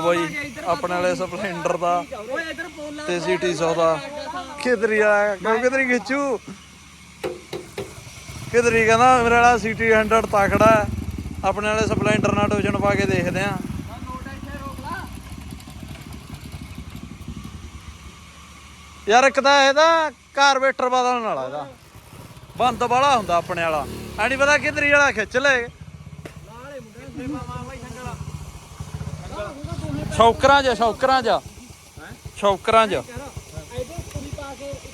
ਬਾਈ, ਆਪਣੇ ਵਾਲੇ ਸਪਲੈਂਡਰ ਦਾ ਤੇ ਸੀਟੀ 100 ਦਾ। ਕਿਧਰੀ ਆ ਕਿਉਂ ਕਿਧਰੀ ਖਿੱਚੂ? ਕਿਧਰੀ ਕਹਿੰਦਾ, ਮੇਰੇ ਵਾਲਾ ਸੀਟੀ 100 ਤਕੜਾ ਆਪਣੇ ਵਾਲੇ ਸਪਲੈਂਡਰ ਨਾਲ ਟੋਜਨ ਪਾ ਕੇ ਦੇਖਦੇ ਆ ਯਾਰ ਇੱਕ ਤਾਂ ਇਹਦਾ ਕਾਰਬੇਟਰ ਬਦਲਣ ਵਾਲਾ ਇਹਦਾ। ਬੰਦ ਵਾਲਾ ਹੁੰਦਾ ਆਪਣੇ ਵਾਲਾ। ਐ ਨਹੀਂ ਪਤਾ ਕਿਧਰੀ ਵਾਲਾ ਖਿੱਚ ਲੈ ਨਾਲੇ ਮੁੰਡੇ ਸੇਵਾ ਮਾਰ ਸੰਗਲਾ ਸ਼ੌਕਰਾਂ 'ਚ ਸ਼ੌਕਰਾਂ 'ਚ। ਸ਼ੌਕਰਾਂ 'ਚ।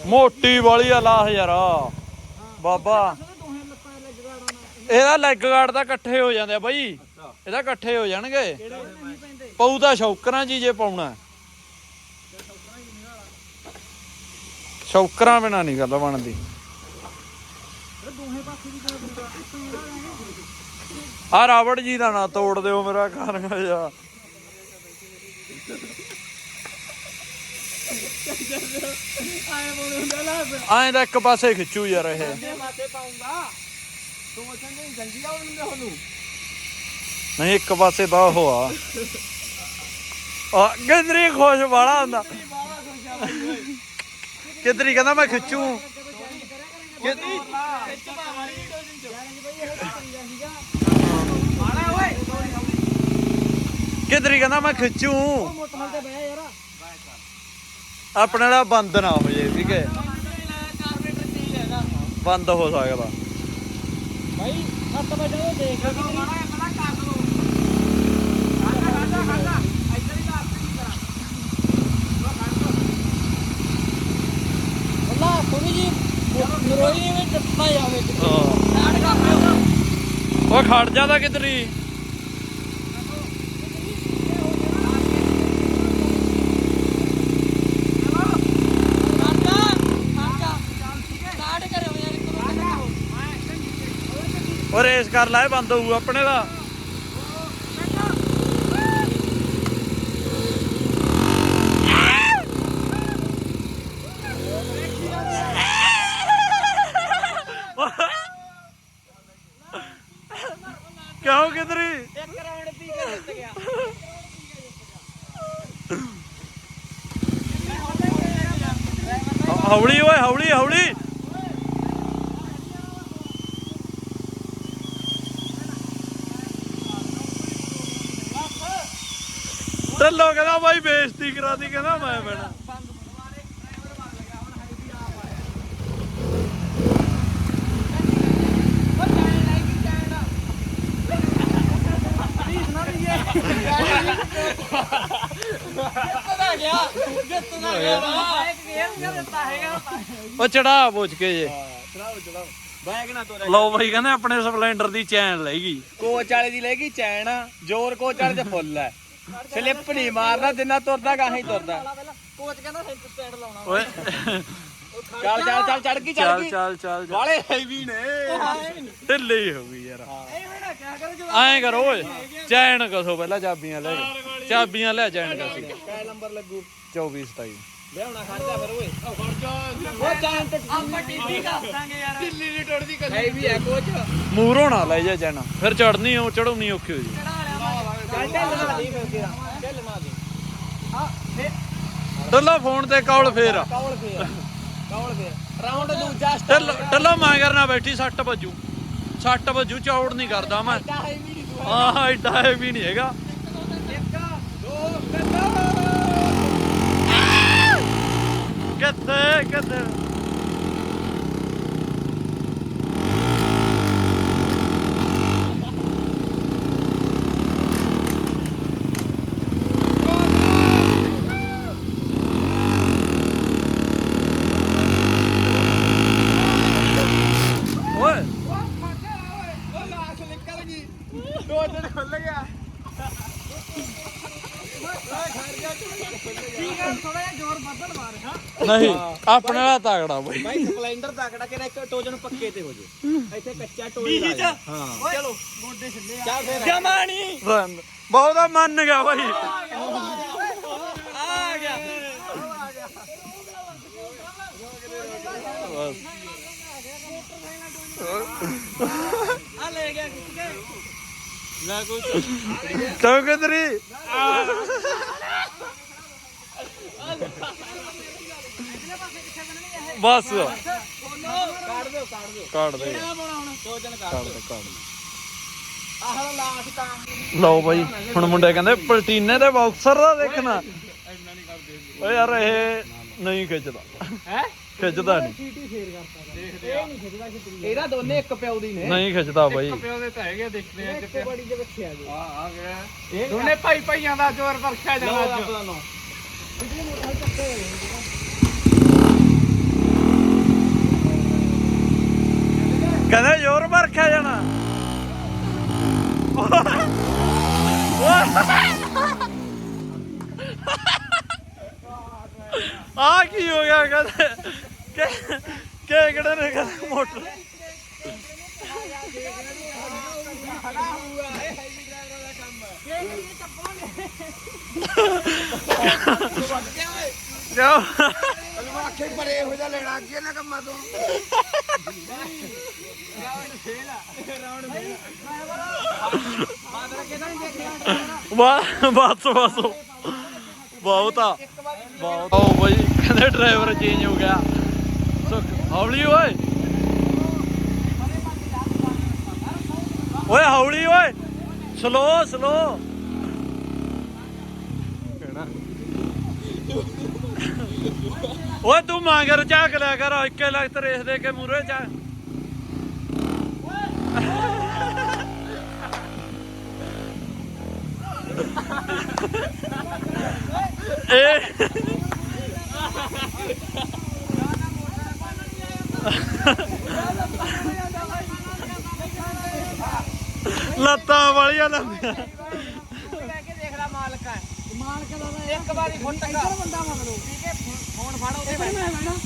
ਮੋਟੀ ਵਾਲੀ ਆ, ਲਾਹ ਯਾਰ। ਬਾਬਾ। ਇਹਦਾ ਲੈਗ ਗਾਰਡ ਤਾਂ ਇਕੱਠੇ ਹੋ ਜਾਂਦੇ ਆ ਬਾਈ। ਇਹਦਾ ਇਕੱਠੇ ਹੋ ਜਾਣਗੇ। ਪਊ ਤਾਂ ਸ਼ੌਕਰਾਂ 'ਚ ਜੇ ਪਾਉਣਾ। ਸ਼ੌਕਰਾਂ ਬਿਨਾ ਨਹੀਂ ਗੱਲ ਬਣਦੀ। ਆ ਰਾਵੜ ਜੀ ਦਾ ਨਾ ਤੋੜ ਦਿਓ ਮੇਰਾ ਕਾਰਗਾ ਜਾ ਆਏ ਬੋਲ ਹੁੰਦਾ ਲਾ ਐਂ ਤਾਂ ਇੱਕ ਪਾਸੇ ਖਿੱਚੂ ਯਾਰ ਇਹ। ਦੇ ਮਾਤੇ ਪਾਉਂਗਾ ਤੂੰ ਚੰਗੇ ਜੰਗੀ ਆਉਣ ਦਿੰਦੇ ਉਹਨੂੰ ਨਹੀਂ, ਇੱਕ ਪਾਸੇ ਤਾਂ ਉਹ ਆ। ਆ ਖੁਸ਼ ਵਾਲਾ ਹੁੰਦਾ। ਬਾਹਲਾ ਖੁਸ਼ ਆ ਬਾਈ ਕਿਧਰੀ ਕਹਿੰਦਾ ਮੈਂ ਖਿੱਚੂ। ਕਿਦਰੀ ਖਿੱਚ ਪਾ ਮਾਰੀ ਡੋਜਨ ਚ ਬਈ ਓਏ ਕਿਧਰੀ ਕਹਿੰਦਾ ਮੈਂ ਖਿੱਚੂ। ਮੋਟਰ ਤੇ ਬਹਿ ਯਾਰ। ਆਪਣੇ ਵਾਲਾ ਬੰਦ ਨਾ ਹੋ ਜੇ ਠੀਕ ਹੈ। ਬੰਦ ਹੋ ਸਕਦਾ। ਭਾਈ 7 ਵਜੇ ਉਹ ਦੇਖ ਕੇ ਮਾੜਾ ਆਪਣਾ ਕਰ ਲੋ ਖਾਦਾ ਖਾਦਾ ਖਾਦਾ ਇੱਧਰ ਹੀ ਲਾ ਨਹੀਂ ਕਰਾਂ। ਅੱਲਾ ਥੋੜੀ ਜੀ ਨਰੋਈ ਵਿੱਚ ਟੱਪਾ ਜਾਵੇ ਹਾਂ। ਸਾੜ ਕਰ ਪਿਓ ਉਹ ਖੜ ਜਾਂਦਾ ਕਿਧਰੀ ਉਹ ਰੇਸ ਕਰ ਲੈ ਬੰਦ ਹੋਊ ਆਪਣੇ ਦਾ। ਕਿਉਂ ਕਿਧਰੀ? ਇੱਕ ਰਾਉਂਡ ਪੀ ਕੇ ਜਿੱਤ ਗਿਆ ਹ- ਹੌਲੀ ਓਏ, ਹੌਲੀ ਹੌਲੀ। ਟੱਲੋ ਕਹਿੰਦਾ ਬਾਈ ਬੇਇੱਜ਼ਤੀ ਕਰਾਦੀ ਕਹਿੰਦਾ ਮੈਂ ਬੈਣਾ ਉਹ ਚੜਾ ਪੁੱਛ ਕੇ ਜੇ। ਚੜਾਓ ਚੜਾਓ ਬੈਗ ਨਾ ਤੋਰੇ ਲਓ ਬਾਈ ਕਹਿੰਦੇ ਆਪਣੇ ਸਪਲੈਂਡਰ ਦੀ ਚੈਨ ਲੈ ਗਈ। ਕੋਚ ਵਾਲੇ ਦੀ ਲੈ ਗਈ ਚੈਨ, ਜ਼ੋਰ ਕੋਚ ਵਾਲੇ ਤੇ ਫੁੱਲ ਹੈ। ਸਲਿੱਪ ਨਹੀਂ ਮਾਰਦਾ ਜਿੰਨਾ ਤੁਰਦਾ ਗਾਹਾਂ ਹੀ ਤੁਰਦਾ। ਕੋਚ ਕਹਿੰਦਾ ਸਟੈਂਡ ਲਾਉਣਾ ਓਏ। ਚੱਲ ਚੱਲ ਚੱਲ ਚੜ ਗਈ ਚੜ ਚੱਲ ਗਈ। ਚੱਲ ਚੱਲ ਚੱਲ। ਵਾਲੇ ਹੈਵੀ ਨੇ। ਢਿੱਲੀ ਹੀ ਹੋ ਗਈ ਯਾਰ। ਜੋ ਐਂ ਕਰੋ ਓਏ ਚੈਨ ਕਸੋ ਪਹਿਲਾਂ ਚਾਬੀਆਂ ਲੈ ਕੇ। ਚਾਬੀਆਂ ਲੈ ਚੈਨ ਕਸੀ। ਕੈ ਨੰਬਰ ਲੱਗੂ। 24 27 ਲਿਆਉਣਾ ਖਰਚਾ ਫਿਰ ਓਏ। ਉਹ ਖਰਚਾ ਉਹ ਚਾਂ ਤੇ ਆਪਾਂ ਟੀਪੀ ਕਰ ਦਾਂਗੇ ਯਾਰ। ਦਿੱਲੀ ਨਹੀਂ ਟੁੱਟਦੀ ਕਦੇ ਹੈਵੀ ਹੈ ਕੋਚ। ਮੂਹਰੋਂ ਨਾ ਲੈ ਜਾ ਚੈਨ। ਫਿਰ ਚੜਨੀ ਉਹ ਚੜਾਉਣੀ ਔਖੀ ਹੋ ਜੀ ਟੱਲਾ ਫੋਨ ਤੇ ਕਾਲ ਫੇਰ। ਕੌਲ ਫੇਰ ਕੌਲ ਫੇਰ ਰਾਉਂਡ ਦੂਜਾ ਟੱਲ ਟੱਲਾ ਮਾਂ ਕਰਨਾ ਬੈਠੀ 60 ਵੱਜੂ। 60 ਵੱਜੂ ਚੌੜ ਨਹੀਂ ਕਰਦਾ ਮੈਂ। ਆਹ ਐਡਾ ਵੀ ਨਹੀਂ ਹੈਗਾ। ਕਿੱਥੇ ਕਿੱਥੇ ਓਏ ਉਹ ਲਾਸ਼ ਨਿਕਲ ਗਈ ਦੋ ਦਿਨ ਖੁੱਲ ਗਿਆ ਠੀਕ ਹੈ ਥੋੜਾ ਜਿਹਾ ਜ਼ੋਰ ਬਦਲ ਮਾਰ ਹਾਂ ਨਹੀਂ ਆਪਣੇ ਵਾਲਾ ਤਗੜਾ ਬਈ। ਭਾਈ ਸਪਲੈਂਡਰ ਤਕੜਾ ਕਿ ਇੱਕ ਟੋਜਨ ਪੱਕੇ ਤੇ ਹੋ ਜੇ ਇੱਥੇ ਕੱਚਾ ਟੋਈ ਲਾ ਦੇ। ਹਾਂ। ਚਲੋ ਗੋਡੇ ਛੱਲੇ ਆ। ਚੱਲ ਫੇਰ। ਜਮਾਣੀ ਬਹੁਤਾ ਮੰਨ ਗਿਆ ਬਈ। ਆ ਗਿਆ। ਬਸ। ਆ ਲੈ ਗਿਆ ਖਿੱਚ ਕੇ। ਲੈ ਕੋਈ। ਤੂੰ ਬਸ। ਕੱਢ ਦਿਓ ਕੱਢ ਦਿਓ ਦੇ ਕਾੜ ਦੇ। ਕਾੜ ਆਹ ਲਾਸ਼ ਤਾਂ ਲਓ ਬਾਈ ਹੁਣ ਮੁੰਡੇ ਕਹਿੰਦੇ ਪਲਟੀਨੇ ਦੇ ਬਾਕਸਰ ਦਾ ਦੇਖਣਾ। ਓ ਯਾਰ ਇਹ ਨਹੀਂ ਖਿੱਚਦਾ। ਹੈ? ਖਿੱਚਦਾ ਨਹੀਂ। ਚੀਟੀ ਫੇਰ ਕਰਤਾ ਦੇਖਦੇ ਇਹ ਨਹੀਂ ਖਿੱਚਦਾ ਖਿੱਚਦੀ ਇਹਦਾ ਦੋਨੇ ਇੱਕ ਪਿਓ ਦੀ ਨੇ। ਨਹੀਂ ਖਿੱਚਦਾ ਬਾਈ। ਪਿਓ ਦੇ ਤਾਂ ਹੈਗੇ ਦੇਖਦੇ ਆ ਇੱਕ ਬੜੀ ਦੇ ਬੱਚੇ ਆ ਗਏ ਆ ਆ ਗਿਆ। ਦੋਨੇ ਭਾਈ ਭਾਈਆਂ ਦਾ ਜ਼ੋਰ ਪਰਖਿਆ ਜਾਣਾ ਅੱਜ। ਕਹਿੰਦੇ ਜ਼ੋਰ ਵਰਖਿਆ ਜਾਣਾ। ਆ ਕੀ ਹੋ ਗਿਆ ਕਹਿੰਦੇ? ਕਿ ਕਿਹੜੇ ਨੇ ਕਹਿੰਦੇ ਮੋਟਰ? ਕਿਉਂ? ਆਖੇ ਪਰੇ ਹੋ ਜਾ ਲੈਣਾ ਅੱਗੇ ਨਾ ਕੰਮਾਂ ਤੋਂ? ਬਸ ਬਸ ਬਸ। ਬਹੁਤ ਆ। ਬਹੁਤ। ਆਓ ਬਾਈ ਕਹਿੰਦੇ ਡਰਾਈਵਰ ਚੇਂਜ ਹੋ ਗਿਆ। ਸੁੱਖ ਹੌਲੀ ਓਏ। ਓਏ ਹੌਲੀ ਓਏ। ਸਲੋ ਸਲੋ ਓਏ ਤੂੰ ਮਾਂਗਰ ਝਾਕ ਲਿਆ ਕਰ ਇੱਕੇ ਲਖਤ ਰੇਸ ਦੇ ਕੇ ਮੂਰੇ ਚਾ ਇਹ ਲੱਤਾਂ ਵਾਲੀਆਂ ਲੰਮੀਆਂ। ਮਾਲਕ ਹੈ। ਮਾਲਕ ਦਾ ਇੱਕ ਵਾਰੀ ਫੁੱਟ ਕਾ ਬੰਦਾ ਮਗਰੋਂ ਠੀਕ ਹੈ ਫੋਨ ਫੜ ਉਹਦੇ ਵਿੱਚ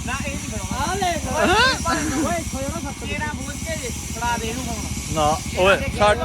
ਨਾ ਇਹ ਨਹੀਂ ਫੜਾਉਣਾ। ਆ ਲੈ ਓਏ ਖੋਇਆ ਨਾ ਸੱਤ ਤੇਰਾ ਬੂਝ ਕੇ ਜੇ, ਫੜਾ ਦੇ ਇਹਨੂੰ ਫੋਨ। ਨਾ ਓਏ ਛੱਡ